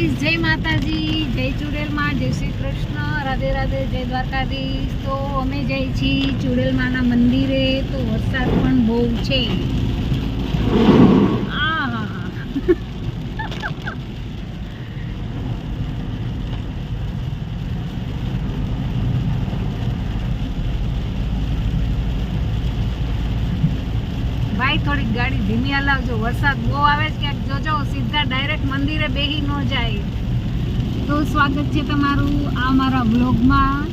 Guys જય માતાજી, જય ચુડેલમાં, જય શ્રી કૃષ્ણ, રાધે રાધે, જય દ્વારકાધીશ. તો અમે જઈએ છીએ ચુડેલમાના મંદિરે, તો વરસાદ પણ બહુ છે. ભાઈ થોડીક ગાડી ધીમી હલાવજો. વરસાદ બહુ આવે છે ક્યાંક. જોજો સીધા ડાયરેક્ટ મંદિરે બેહી ન જાય. તો સ્વાગત છે તમારું આ મારા બ્લોગમાં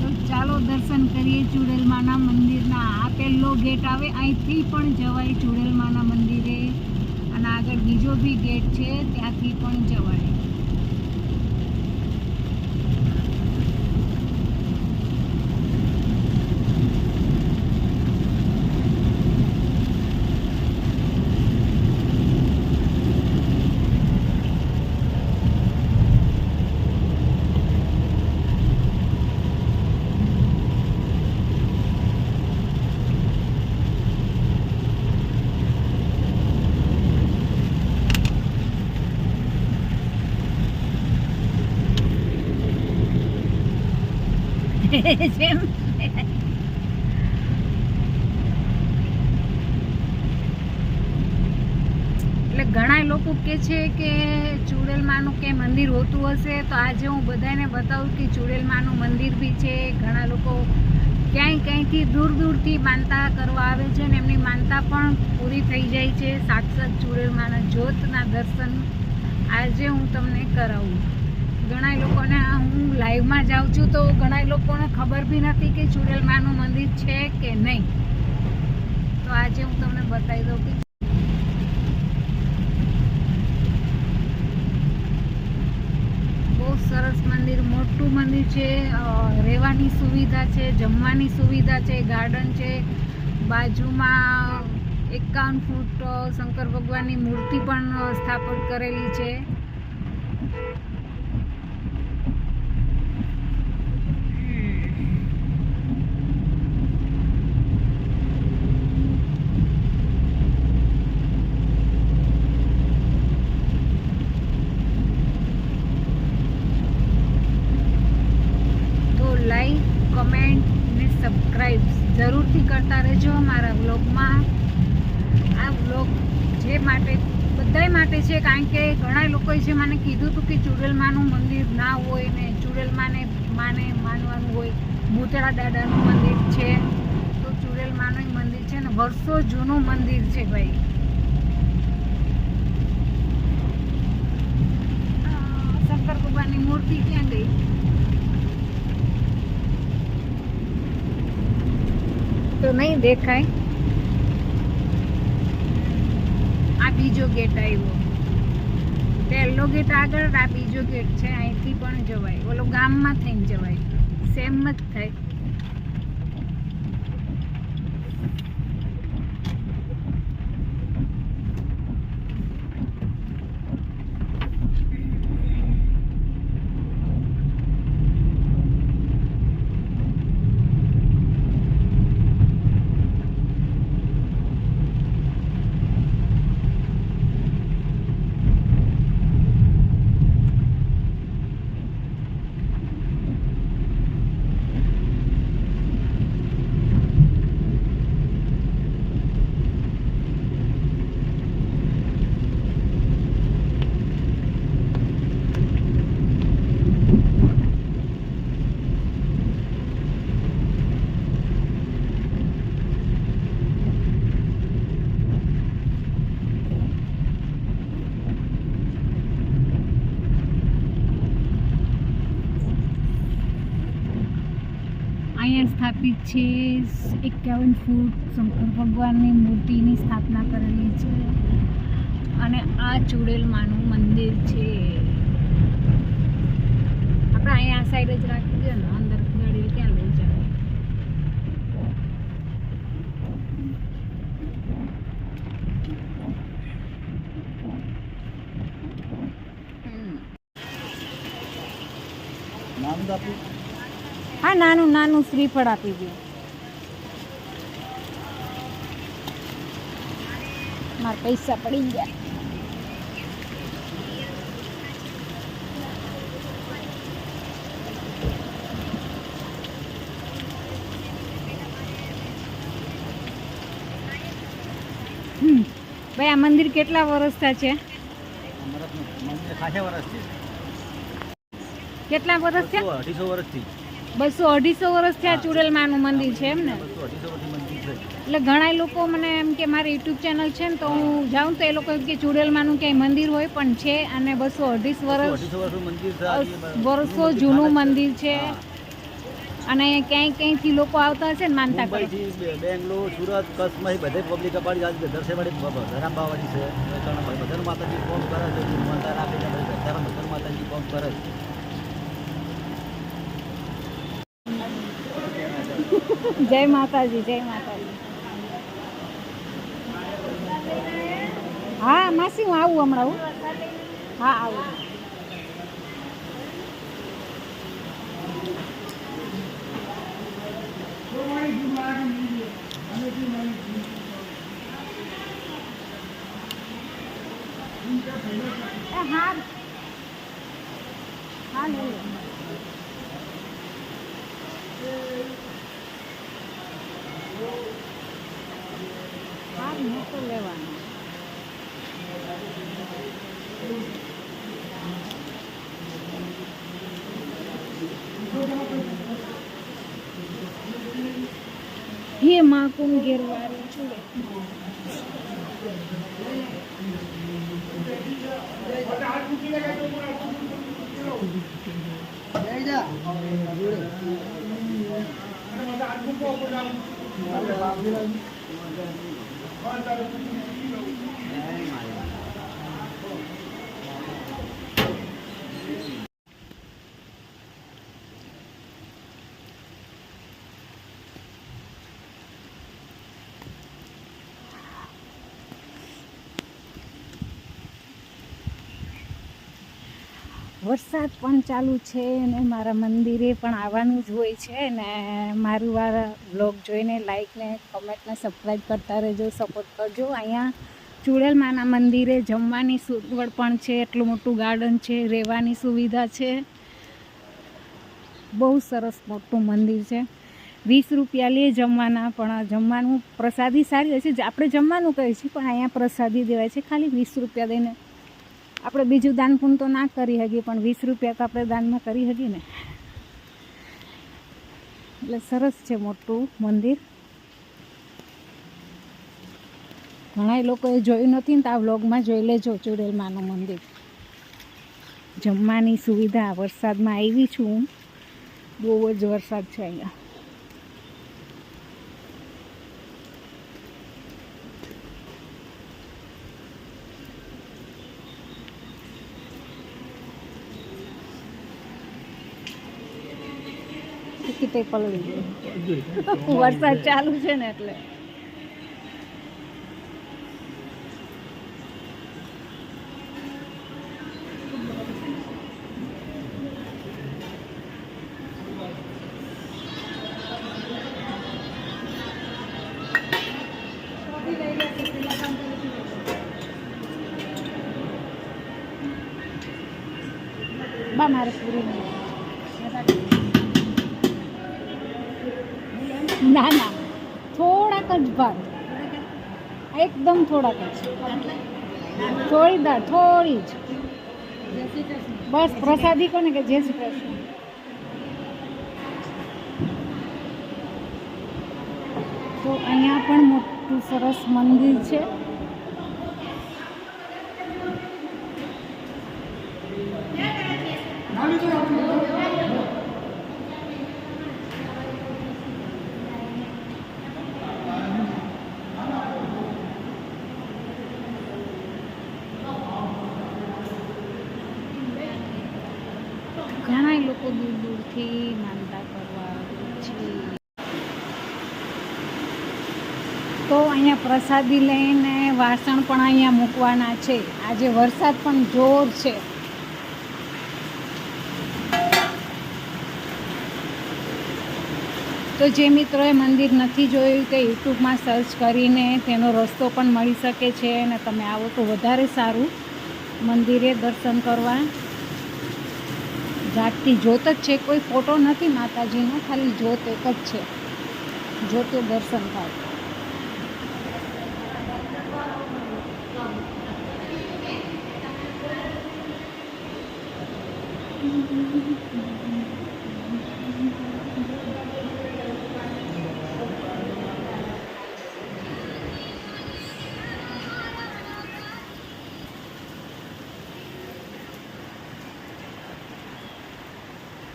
તો ચાલો દર્શન કરીએ ચુડેલમાના મંદિરના. આ પહેલો ગેટ આવે, અહીંથી પણ જવાય ચુડેલમાના મંદિરે. અને આગળ બીજો બી ગેટ છે, ત્યાંથી પણ જવાય. જેમ. એટલે ઘણા લોકો કે છે કે ચુડેલમાનું કે મંદિર હોતું હશે, તો આજે હું બધાને બતાવું કે ચુડેલમાનું મંદિર બી છે. ઘણા લોકો ક્યાંય ક્યાંયથી દૂર દૂરથી માનતા કરવા આવે છે ને એમની માનતા પણ પૂરી થઈ જાય છે. સાક્ષાત ચુડેલમાના જ્યોતના દર્શન આજે હું તમને કરાવું. ઘણા લોકોને હું લાઈવમાં જાઉં છું તો ઘણા લોકોને ખબર બી નથી કે ચુડેલમાનું મંદિર છે કે નહીં. તો આજે હું તમને બતાવી દઉં કે બહુ સરસ મંદિર, મોટું મંદિર છે રહેવાની સુવિધા છે, જમવાની સુવિધા છે ગાર્ડન છે, બાજુમાં એકાવન ફૂટ શંકર ભગવાનની મૂર્તિ પણ સ્થાપન કરેલી છે તો લાઈક કમેન્ટ ને સબસ્ક્રાઈબ કરતા રહેજો મારા વ્લોગમાં. આ વ્લોગ જે માટે, બધાય માટે છે, કારણ કે ઘણા લોકોએ જે મને કીધું હતું કે ચુડેલમાનું મંદિર ના હોય ને ચુડેલમાને માને માનવાનું હોય, ભૂતળા દાદાનું મંદિર છે, તો ચુડેલમાનું મંદિર છે ને, વર્ષો જૂનું મંદિર છે ભાઈ. શંકર ભગવાનની મૂર્તિ ક્યાં ગઈ? તો નહીં દેખાય. આ બીજો ગેટ આવ્યો. પહેલો ગેટ આગળ, આ બીજો ગેટ છે. અહીંથી પણ જવાય. ઓલો ગામમાં થઈને જવાય. સેમ જ થાય. અહીંયા સ્થાપિત છે, એકાવન ફૂટ શંકર ભગવાનની મૂર્તિની સ્થાપના કરેલી છે. અને આ ચુડેલમાનું મંદિર છે. આપણે અહીંયા આ સાઈડ જ રાખી દે ને, અંદર ગાડી ક્યાં લઈ જાય નામ આ નાનું નાનું શ્રીફળ આપી દો. મારા પૈસા પડી ગયા. ભાઈ આ મંદિર કેટલા વર્ષતા છે? કેટલા વર્ષ છે અઢીસો વર્ષથી. બસો અઢીસો વર્ષથી આ ચુડેલમાનું મંદિર છે એમ ને એટલે ઘણા લોકો મને એમ કે મારી યુટ્યુબ ચેનલ છે ને તો હું જાઉં તો એ લોકો એમ કે ચુડેલમાનું ક્યાંય મંદિર હોય પણ છે અને બસો અઢીસ વર્ષ વર્ષો જૂનું મંદિર છે. અને ક્યાંય ક્યાંયથી લોકો આવતા હશે ને માનતા કરે. બેંગ્લોર સુરત કચ્છમાંથી બધે પબ્લિક અપાડી આજે દર્શનવાળી ધરામ બાવાજી છે. બધા માતાજી કોમ કરે છે. બધા માતાજી કોમ કરે છે. જય માતાજી જય માતાજી હા માસી હું આવું હમણાં, હું? હા, આવું. એ હા હા લઈ હે માં કુમ ગેરવારી છુલે વરસાદ પણ ચાલુ છે અને મારા મંદિરે પણ આવવાનું જ હોય છે ને મારું આ બ્લોગ જોઈને લાઇકને કોમેન્ટને કમેન્ટ સબસ્ક્રાઈબ કરતા રહેજો સપોર્ટ કરજો. અહીંયા ચુડેલમાના મંદિરે જમવાની સગવડ પણ છે, એટલું મોટું ગાર્ડન છે, રહેવાની સુવિધા છે. બહુ સરસ મોટું મંદિર છે. વીસ રૂપિયા લે જમવાના, પણ જમવાનું પ્રસાદી સારી હોય છે. આપણે જમવાનું કહીએ છીએ, પણ અહીંયા પ્રસાદી દેવાય છે. ખાલી વીસ રૂપિયા દઈને આપણે બીજું દાન પુણ તો ના કરી શકીએ, પણ વીસ રૂપિયા તો આપણે દાનમાં કરી શકીએ ને. એટલે સરસ છે મોટું મંદિર. ઘણા લોકોએ જોયું નથી ને તો આ વ્લોગમાં જોઈ લેજો, ચુડેલમાનું મંદિર. જમવાની સુવિધા, વરસાદમાં આવી છું બહુ જ વરસાદ છે અહીંયા. ટિકિટે પલળી ગઈ વરસાદ ચાલુ છે ને એટલે બા મારે પૂરી નહીં ના ના. થોડાક જ ભાત એકદમ થોડાક જ. થોડી દાળ થોડી જ. બસ, પ્રસાદી કોને કે જય શ્રી કૃષ્ણ? તો અહીંયા પણ મોટું સરસ મંદિર છે ઘણા લોકો દૂર દૂરથી માનતા કરવા તો અહીંયા પ્રસાદી લઈને વાસણ પણ અહીંયા મૂકવાના છે. આજે વરસાદ પણ જોર છે. તો જે મિત્રોએ મંદિર નથી જોયું તે યુટ્યુબમાં સર્ચ કરીને તેનો રસ્તો પણ મળી શકે છે અને તમે આવો તો વધારે સારું મંદિરે દર્શન કરવા. જાતથી જોત જ છે. કોઈ ફોટો નથી માતાજીનો, ખાલી જોત એક જ છે. જોતે દર્શન થાય.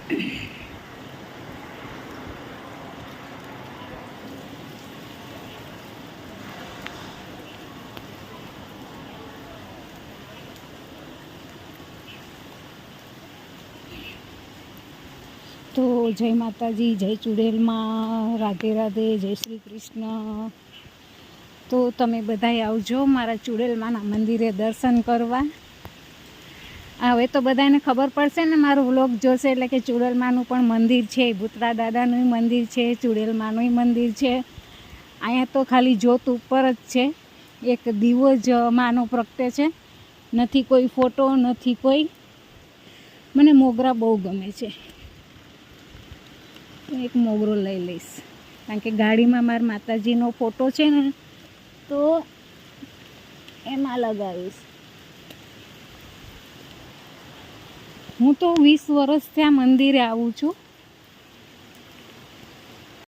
તો જય માતાજી, જય ચુડેલમાં, રાધે રાધે, જય શ્રી કૃષ્ણ. તો તમે બધાએ આવજો મારા ચુડેલમાંના મંદિરે દર્શન કરવા. હવે તો બધાને ખબર પડશે ને મારું વ્લોગ જોશે એટલે કે ચુડેલમાનું પણ મંદિર છે, ભૂતરા દાદાનું મંદિર છે, ચુડેલમાનું મંદિર છે. અહીંયા તો ખાલી જોત ઉપર જ છે. એક દીવો જ માનો પ્રગટે છે. નથી કોઈ ફોટો, નથી કોઈ. મને મોગરા બહુ ગમે છે. એક મોગરો લઈ લઈશ. કારણ કે ગાડીમાં મારા માતાજીનો ફોટો છે ને, તો એમાં લગાવીશ. હું તો વીસ વર્ષથી આ મંદિરે આવું છું.